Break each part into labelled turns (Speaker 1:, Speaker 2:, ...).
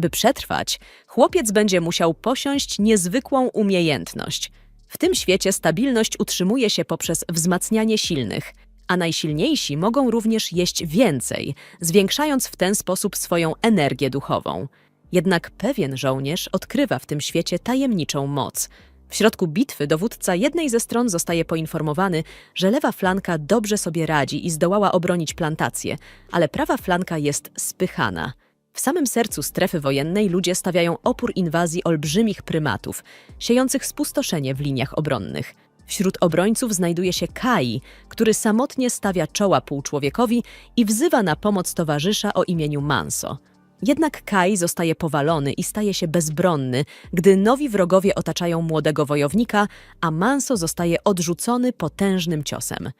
Speaker 1: By przetrwać, chłopiec będzie musiał posiąść niezwykłą umiejętność. W tym świecie stabilność utrzymuje się poprzez wzmacnianie silnych, a najsilniejsi mogą również jeść więcej, zwiększając w ten sposób swoją energię duchową. Jednak pewien żołnierz odkrywa w tym świecie tajemniczą moc. W środku bitwy dowódca jednej ze stron zostaje poinformowany, że lewa flanka dobrze sobie radzi i zdołała obronić plantację, ale prawa flanka jest spychana. W samym sercu strefy wojennej ludzie stawiają opór inwazji olbrzymich prymatów, siejących spustoszenie w liniach obronnych. Wśród obrońców znajduje się Kai, który samotnie stawia czoła półczłowiekowi i wzywa na pomoc towarzysza o imieniu Manso. Jednak Kai zostaje powalony i staje się bezbronny, gdy nowi wrogowie otaczają młodego wojownika, a Manso zostaje odrzucony potężnym ciosem.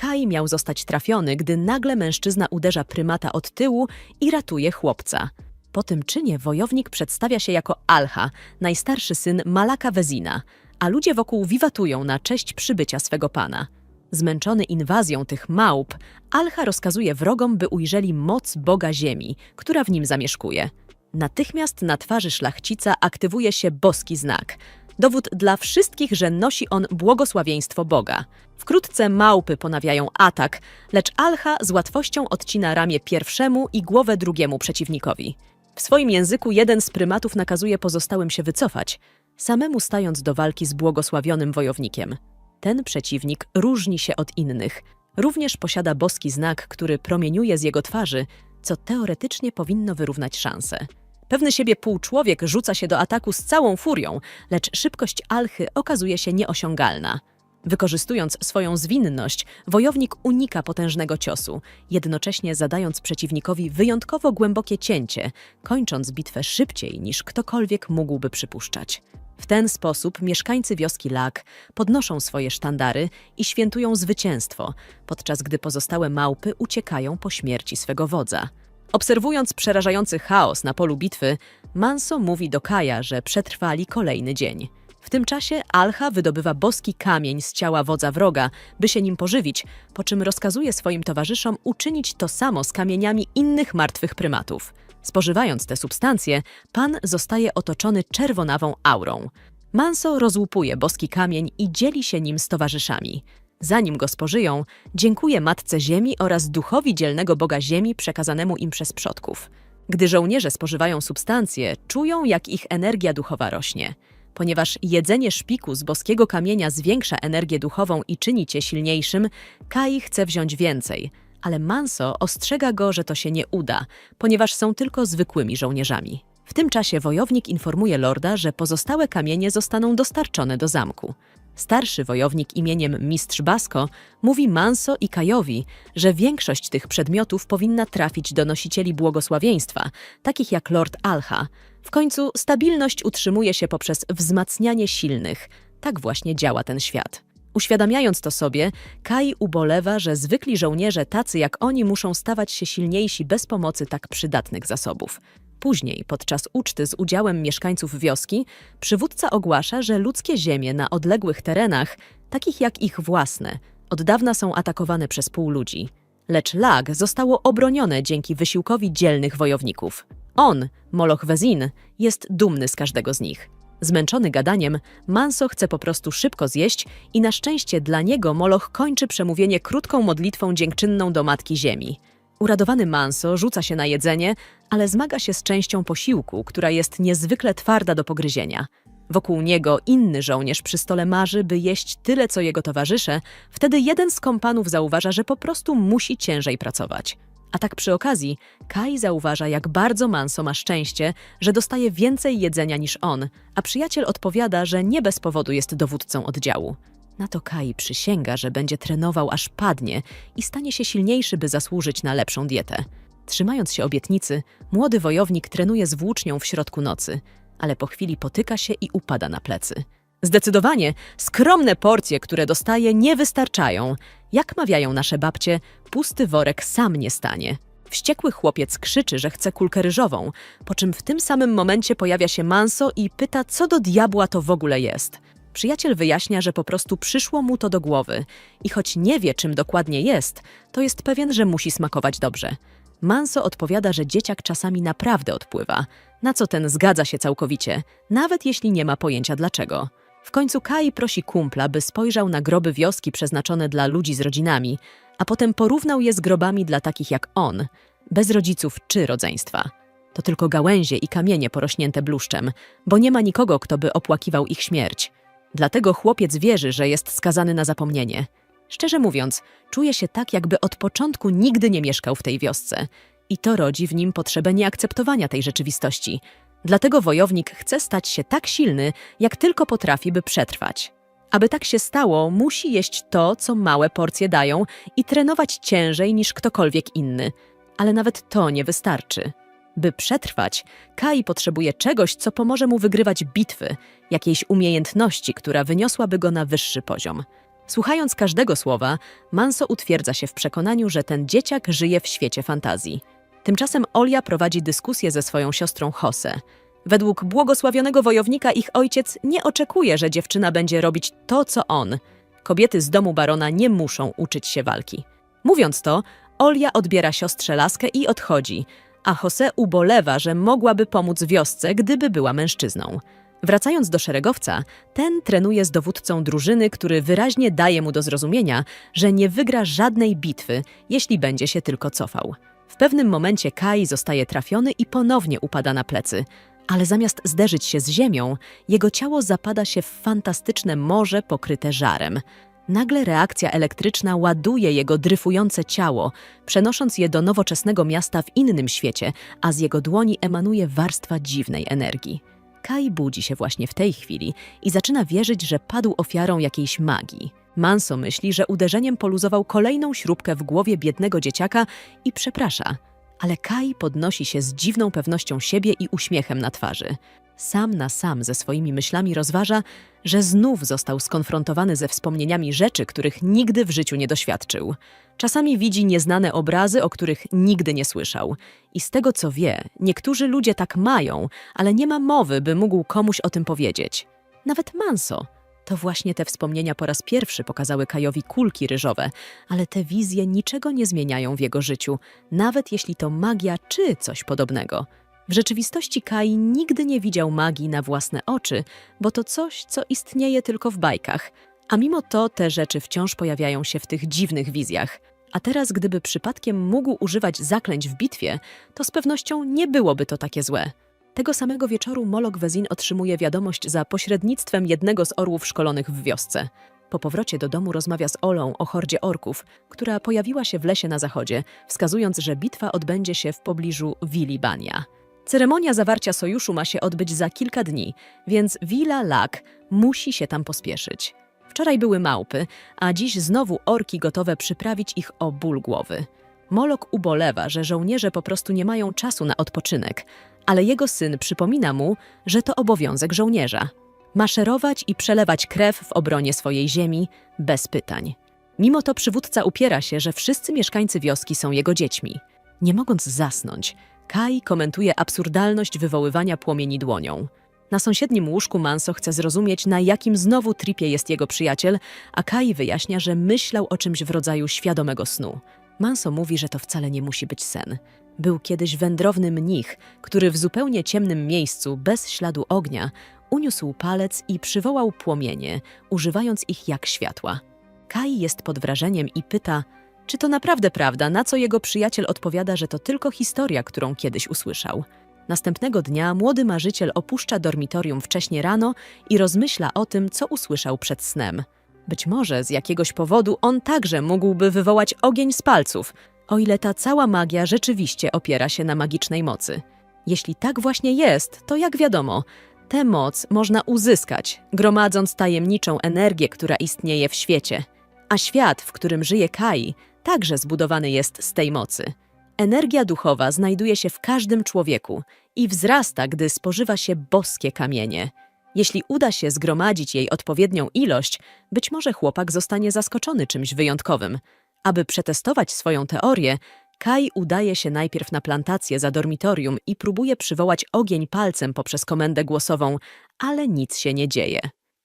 Speaker 1: Kai miał zostać trafiony, gdy nagle mężczyzna uderza prymata od tyłu i ratuje chłopca. Po tym czynie wojownik przedstawia się jako Alha, najstarszy syn Malaka Wezina, a ludzie wokół wiwatują na cześć przybycia swego pana. Zmęczony inwazją tych małp, Alha rozkazuje wrogom, by ujrzeli moc Boga Ziemi, która w nim zamieszkuje. Natychmiast na twarzy szlachcica aktywuje się boski znak. Dowód dla wszystkich, że nosi on błogosławieństwo Boga. Wkrótce małpy ponawiają atak, lecz Alha z łatwością odcina ramię pierwszemu i głowę drugiemu przeciwnikowi. W swoim języku jeden z prymatów nakazuje pozostałym się wycofać, samemu stając do walki z błogosławionym wojownikiem. Ten przeciwnik różni się od innych. Również posiada boski znak, który promieniuje z jego twarzy, co teoretycznie powinno wyrównać szanse. Pewny siebie półczłowiek rzuca się do ataku z całą furią, lecz szybkość Alchy okazuje się nieosiągalna. Wykorzystując swoją zwinność, wojownik unika potężnego ciosu, jednocześnie zadając przeciwnikowi wyjątkowo głębokie cięcie, kończąc bitwę szybciej niż ktokolwiek mógłby przypuszczać. W ten sposób mieszkańcy wioski Lak podnoszą swoje sztandary i świętują zwycięstwo, podczas gdy pozostałe małpy uciekają po śmierci swego wodza. Obserwując przerażający chaos na polu bitwy, Manso mówi do Kaja, że przetrwali kolejny dzień. W tym czasie Alcha wydobywa boski kamień z ciała wodza wroga, by się nim pożywić, po czym rozkazuje swoim towarzyszom uczynić to samo z kamieniami innych martwych prymatów. Spożywając te substancje, pan zostaje otoczony czerwonawą aurą. Manso rozłupuje boski kamień i dzieli się nim z towarzyszami. Zanim go spożyją, dziękuje Matce Ziemi oraz duchowi dzielnego Boga Ziemi przekazanemu im przez przodków. Gdy żołnierze spożywają substancje, czują, jak ich energia duchowa rośnie. Ponieważ jedzenie szpiku z boskiego kamienia zwiększa energię duchową i czyni cię silniejszym, Kai chce wziąć więcej, ale Manso ostrzega go, że to się nie uda, ponieważ są tylko zwykłymi żołnierzami. W tym czasie wojownik informuje lorda, że pozostałe kamienie zostaną dostarczone do zamku. Starszy wojownik imieniem Mistrz Basko mówi Manso i Kajowi, że większość tych przedmiotów powinna trafić do nosicieli błogosławieństwa, takich jak Lord Alha. W końcu stabilność utrzymuje się poprzez wzmacnianie silnych. Tak właśnie działa ten świat. Uświadamiając to sobie, Kai ubolewa, że zwykli żołnierze tacy jak oni muszą stawać się silniejsi bez pomocy tak przydatnych zasobów. Później, podczas uczty z udziałem mieszkańców wioski, przywódca ogłasza, że ludzkie ziemie na odległych terenach, takich jak ich własne, od dawna są atakowane przez półludzi. Lecz Lag zostało obronione dzięki wysiłkowi dzielnych wojowników. On, Moloch Wezin, jest dumny z każdego z nich. Zmęczony gadaniem, Manso chce po prostu szybko zjeść i na szczęście dla niego Moloch kończy przemówienie krótką modlitwą dziękczynną do Matki Ziemi. Uradowany Manso rzuca się na jedzenie, ale zmaga się z częścią posiłku, która jest niezwykle twarda do pogryzienia. Wokół niego inny żołnierz przy stole marzy, by jeść tyle co jego towarzysze, wtedy jeden z kompanów zauważa, że po prostu musi ciężej pracować. A tak przy okazji, Kai zauważa, jak bardzo Manso ma szczęście, że dostaje więcej jedzenia niż on, a przyjaciel odpowiada, że nie bez powodu jest dowódcą oddziału. Na to Kai przysięga, że będzie trenował aż padnie i stanie się silniejszy, by zasłużyć na lepszą dietę. Trzymając się obietnicy, młody wojownik trenuje z włócznią w środku nocy, ale po chwili potyka się i upada na plecy. Zdecydowanie skromne porcje, które dostaje, nie wystarczają. Jak mawiają nasze babcie, pusty worek sam nie stanie. Wściekły chłopiec krzyczy, że chce kulkę ryżową, po czym w tym samym momencie pojawia się Manso i pyta, co do diabła to w ogóle jest. Przyjaciel wyjaśnia, że po prostu przyszło mu to do głowy i choć nie wie, czym dokładnie jest, to jest pewien, że musi smakować dobrze. Manso odpowiada, że dzieciak czasami naprawdę odpływa, na co ten zgadza się całkowicie, nawet jeśli nie ma pojęcia dlaczego. W końcu Kai prosi kumpla, by spojrzał na groby wioski przeznaczone dla ludzi z rodzinami, a potem porównał je z grobami dla takich jak on, bez rodziców czy rodzeństwa. To tylko gałęzie i kamienie porośnięte bluszczem, bo nie ma nikogo, kto by opłakiwał ich śmierć. Dlatego chłopiec wierzy, że jest skazany na zapomnienie. Szczerze mówiąc, czuje się tak, jakby od początku nigdy nie mieszkał w tej wiosce. I to rodzi w nim potrzebę nieakceptowania tej rzeczywistości. Dlatego wojownik chce stać się tak silny, jak tylko potrafi, by przetrwać. Aby tak się stało, musi jeść to, co małe porcje dają i trenować ciężej niż ktokolwiek inny. Ale nawet to nie wystarczy. By przetrwać, Kai potrzebuje czegoś, co pomoże mu wygrywać bitwy, jakiejś umiejętności, która wyniosłaby go na wyższy poziom. Słuchając każdego słowa, Manso utwierdza się w przekonaniu, że ten dzieciak żyje w świecie fantazji. Tymczasem Olia prowadzi dyskusję ze swoją siostrą Jose. Według błogosławionego wojownika ich ojciec nie oczekuje, że dziewczyna będzie robić to, co on. Kobiety z domu barona nie muszą uczyć się walki. Mówiąc to, Olia odbiera siostrze laskę i odchodzi, a Jose ubolewa, że mogłaby pomóc wiosce, gdyby była mężczyzną. Wracając do szeregowca, ten trenuje z dowódcą drużyny, który wyraźnie daje mu do zrozumienia, że nie wygra żadnej bitwy, jeśli będzie się tylko cofał. W pewnym momencie Kai zostaje trafiony i ponownie upada na plecy, ale zamiast zderzyć się z ziemią, jego ciało zapada się w fantastyczne morze pokryte żarem. Nagle reakcja elektryczna ładuje jego dryfujące ciało, przenosząc je do nowoczesnego miasta w innym świecie, a z jego dłoni emanuje warstwa dziwnej energii. Kai budzi się właśnie w tej chwili i zaczyna wierzyć, że padł ofiarą jakiejś magii. Manso myśli, że uderzeniem poluzował kolejną śrubkę w głowie biednego dzieciaka i przeprasza. Ale Kai podnosi się z dziwną pewnością siebie i uśmiechem na twarzy. Sam na sam ze swoimi myślami rozważa, że znów został skonfrontowany ze wspomnieniami rzeczy, których nigdy w życiu nie doświadczył. Czasami widzi nieznane obrazy, o których nigdy nie słyszał. I z tego co wie, niektórzy ludzie tak mają, ale nie ma mowy, by mógł komuś o tym powiedzieć. Nawet Manso. To właśnie te wspomnienia po raz pierwszy pokazały Kajowi kulki ryżowe, ale te wizje niczego nie zmieniają w jego życiu, nawet jeśli to magia czy coś podobnego. W rzeczywistości Kai nigdy nie widział magii na własne oczy, bo to coś, co istnieje tylko w bajkach. A mimo to te rzeczy wciąż pojawiają się w tych dziwnych wizjach. A teraz, gdyby przypadkiem mógł używać zaklęć w bitwie, to z pewnością nie byłoby to takie złe. Tego samego wieczoru Molok Wezin otrzymuje wiadomość za pośrednictwem jednego z orłów szkolonych w wiosce. Po powrocie do domu rozmawia z Olą o hordzie orków, która pojawiła się w lesie na zachodzie, wskazując, że bitwa odbędzie się w pobliżu Wilibania. Ceremonia zawarcia sojuszu ma się odbyć za kilka dni, więc Villa Lak musi się tam pospieszyć. Wczoraj były małpy, a dziś znowu orki gotowe przyprawić ich o ból głowy. Molok ubolewa, że żołnierze po prostu nie mają czasu na odpoczynek, ale jego syn przypomina mu, że to obowiązek żołnierza. Maszerować i przelewać krew w obronie swojej ziemi bez pytań. Mimo to przywódca upiera się, że wszyscy mieszkańcy wioski są jego dziećmi. Nie mogąc zasnąć, Kai komentuje absurdalność wywoływania płomieni dłonią. Na sąsiednim łóżku Manso chce zrozumieć, na jakim znowu tripie jest jego przyjaciel, a Kai wyjaśnia, że myślał o czymś w rodzaju świadomego snu. Manso mówi, że to wcale nie musi być sen. Był kiedyś wędrowny mnich, który w zupełnie ciemnym miejscu, bez śladu ognia, uniósł palec i przywołał płomienie, używając ich jak światła. Kai jest pod wrażeniem i pyta, czy to naprawdę prawda, na co jego przyjaciel odpowiada, że to tylko historia, którą kiedyś usłyszał. Następnego dnia młody marzyciel opuszcza dormitorium wcześnie rano i rozmyśla o tym, co usłyszał przed snem. Być może z jakiegoś powodu on także mógłby wywołać ogień z palców, o ile ta cała magia rzeczywiście opiera się na magicznej mocy. Jeśli tak właśnie jest, to jak wiadomo, tę moc można uzyskać, gromadząc tajemniczą energię, która istnieje w świecie. A świat, w którym żyje Kai, także zbudowany jest z tej mocy. Energia duchowa znajduje się w każdym człowieku i wzrasta, gdy spożywa się boskie kamienie. Jeśli uda się zgromadzić jej odpowiednią ilość, być może chłopak zostanie zaskoczony czymś wyjątkowym. Aby przetestować swoją teorię, Kai udaje się najpierw na plantację za dormitorium i próbuje przywołać ogień palcem poprzez komendę głosową, ale nic się nie dzieje.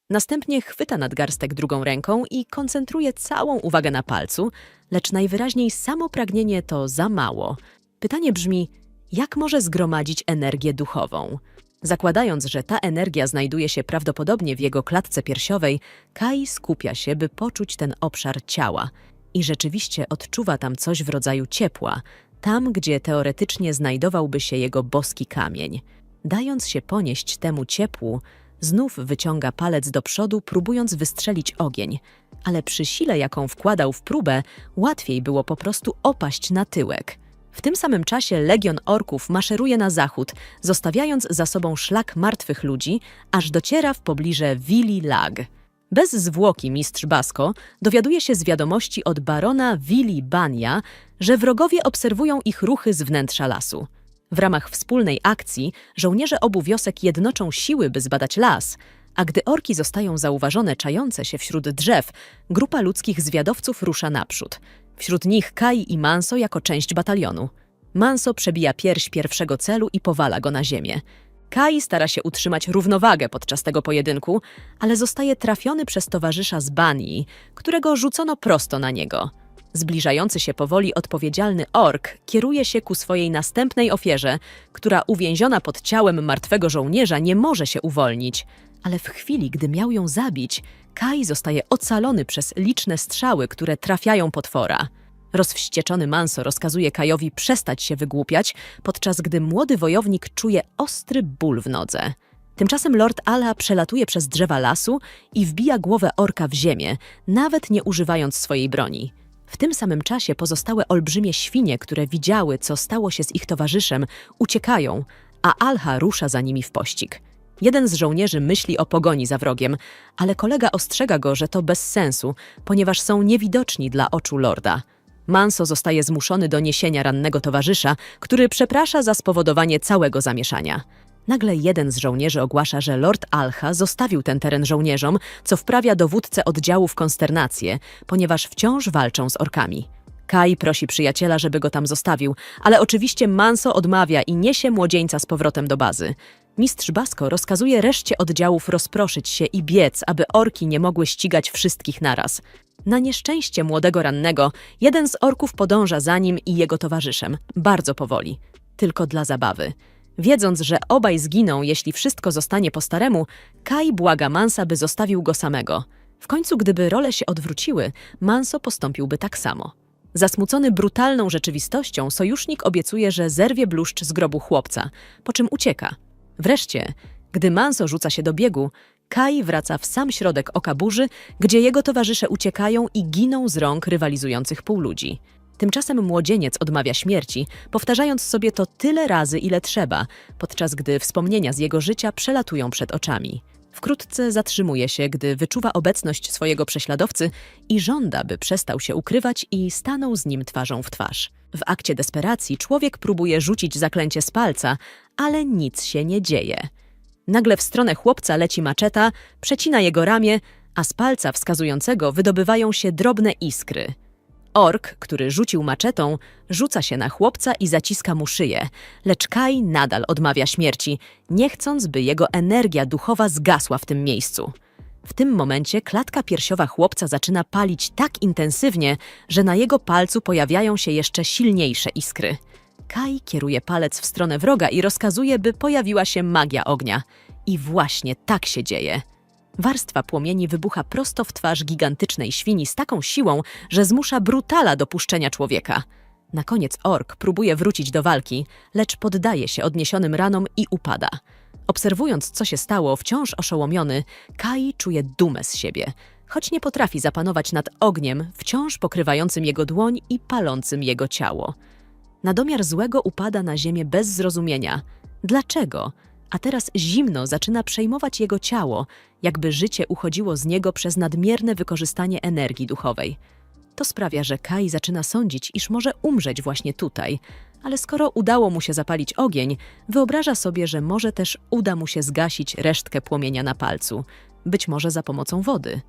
Speaker 1: Następnie chwyta nadgarstek drugą ręką i koncentruje całą uwagę na palcu, lecz najwyraźniej samo pragnienie to za mało. Pytanie brzmi, jak może zgromadzić energię duchową? Zakładając, że ta energia znajduje się prawdopodobnie w jego klatce piersiowej, Kai skupia się, by poczuć ten obszar ciała i rzeczywiście odczuwa tam coś w rodzaju ciepła, tam gdzie teoretycznie znajdowałby się jego boski kamień. Dając się ponieść temu ciepłu, znów wyciąga palec do przodu, próbując wystrzelić ogień, ale przy sile, jaką wkładał w próbę, łatwiej było po prostu opaść na tyłek. W tym samym czasie legion orków maszeruje na zachód, zostawiając za sobą szlak martwych ludzi, aż dociera w pobliże Willi Lag. Bez zwłoki mistrz Basko dowiaduje się z wiadomości od barona Willi Bania, że wrogowie obserwują ich ruchy z wnętrza lasu. W ramach wspólnej akcji żołnierze obu wiosek jednoczą siły, by zbadać las, a gdy orki zostają zauważone czające się wśród drzew, grupa ludzkich zwiadowców rusza naprzód. Wśród nich Kai i Manso jako część batalionu. Manso przebija pierś pierwszego celu i powala go na ziemię. Kai stara się utrzymać równowagę podczas tego pojedynku, ale zostaje trafiony przez towarzysza z Banii, którego rzucono prosto na niego. Zbliżający się powoli odpowiedzialny ork kieruje się ku swojej następnej ofierze, która uwięziona pod ciałem martwego żołnierza nie może się uwolnić. Ale w chwili, gdy miał ją zabić, Kai zostaje ocalony przez liczne strzały, które trafiają potwora. Rozwścieczony Manso rozkazuje Kajowi przestać się wygłupiać, podczas gdy młody wojownik czuje ostry ból w nodze. Tymczasem Lord Ala przelatuje przez drzewa lasu i wbija głowę orka w ziemię, nawet nie używając swojej broni. W tym samym czasie pozostałe olbrzymie świnie, które widziały, co stało się z ich towarzyszem, uciekają, a Alha rusza za nimi w pościg. Jeden z żołnierzy myśli o pogoni za wrogiem, ale kolega ostrzega go, że to bez sensu, ponieważ są niewidoczni dla oczu lorda. Manso zostaje zmuszony do niesienia rannego towarzysza, który przeprasza za spowodowanie całego zamieszania. Nagle jeden z żołnierzy ogłasza, że Lord Alha zostawił ten teren żołnierzom, co wprawia dowódcę oddziału w konsternację, ponieważ wciąż walczą z orkami. Kai prosi przyjaciela, żeby go tam zostawił, ale oczywiście Manso odmawia i niesie młodzieńca z powrotem do bazy. Mistrz Basko rozkazuje reszcie oddziałów rozproszyć się i biec, aby orki nie mogły ścigać wszystkich naraz. Na nieszczęście młodego rannego, jeden z orków podąża za nim i jego towarzyszem, bardzo powoli, tylko dla zabawy. Wiedząc, że obaj zginą, jeśli wszystko zostanie po staremu, Kai błaga Mansa, by zostawił go samego. W końcu, gdyby role się odwróciły, Manso postąpiłby tak samo. Zasmucony brutalną rzeczywistością, sojusznik obiecuje, że zerwie bluszcz z grobu chłopca, po czym ucieka. Wreszcie, gdy Manso rzuca się do biegu, Kai wraca w sam środek oka burzy, gdzie jego towarzysze uciekają i giną z rąk rywalizujących półludzi. Tymczasem młodzieniec odmawia śmierci, powtarzając sobie to tyle razy, ile trzeba, podczas gdy wspomnienia z jego życia przelatują przed oczami. Wkrótce zatrzymuje się, gdy wyczuwa obecność swojego prześladowcy i żąda, by przestał się ukrywać i stanął z nim twarzą w twarz. W akcie desperacji człowiek próbuje rzucić zaklęcie z palca, ale nic się nie dzieje. Nagle w stronę chłopca leci maczeta, przecina jego ramię, a z palca wskazującego wydobywają się drobne iskry. Ork, który rzucił maczetą, rzuca się na chłopca i zaciska mu szyję, lecz Kai nadal odmawia śmierci, nie chcąc, by jego energia duchowa zgasła w tym miejscu. W tym momencie klatka piersiowa chłopca zaczyna palić tak intensywnie, że na jego palcu pojawiają się jeszcze silniejsze iskry. Kai kieruje palec w stronę wroga i rozkazuje, by pojawiła się magia ognia. I właśnie tak się dzieje. Warstwa płomieni wybucha prosto w twarz gigantycznej świni z taką siłą, że zmusza brutala do puszczenia człowieka. Na koniec ork próbuje wrócić do walki, lecz poddaje się odniesionym ranom i upada. Obserwując, co się stało, wciąż oszołomiony, Kai czuje dumę z siebie, choć nie potrafi zapanować nad ogniem, wciąż pokrywającym jego dłoń i palącym jego ciało. Na domiar złego upada na ziemię bez zrozumienia. Dlaczego? A teraz zimno zaczyna przejmować jego ciało, jakby życie uchodziło z niego przez nadmierne wykorzystanie energii duchowej. To sprawia, że Kai zaczyna sądzić, iż może umrzeć właśnie tutaj, ale skoro udało mu się zapalić ogień, wyobraża sobie, że może też uda mu się zgasić resztkę płomienia na palcu, być może za pomocą wody.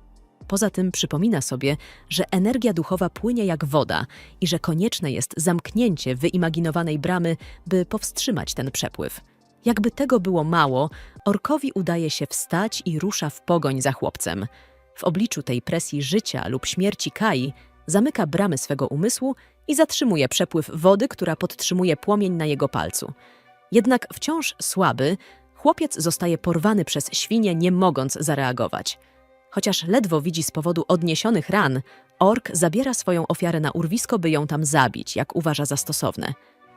Speaker 1: Poza tym przypomina sobie, że energia duchowa płynie jak woda i że konieczne jest zamknięcie wyimaginowanej bramy, by powstrzymać ten przepływ. Jakby tego było mało, orkowi udaje się wstać i rusza w pogoń za chłopcem. W obliczu tej presji życia lub śmierci Kai zamyka bramy swego umysłu i zatrzymuje przepływ wody, która podtrzymuje płomień na jego palcu. Jednak wciąż słaby, chłopiec zostaje porwany przez świnię, nie mogąc zareagować. Chociaż ledwo widzi z powodu odniesionych ran, ork zabiera swoją ofiarę na urwisko, by ją tam zabić, jak uważa za stosowne.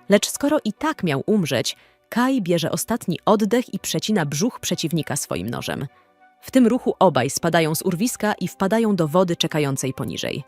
Speaker 1: Lecz skoro i tak miał umrzeć, Kai bierze ostatni oddech i przecina brzuch przeciwnika swoim nożem. W tym ruchu obaj spadają z urwiska i wpadają do wody czekającej poniżej.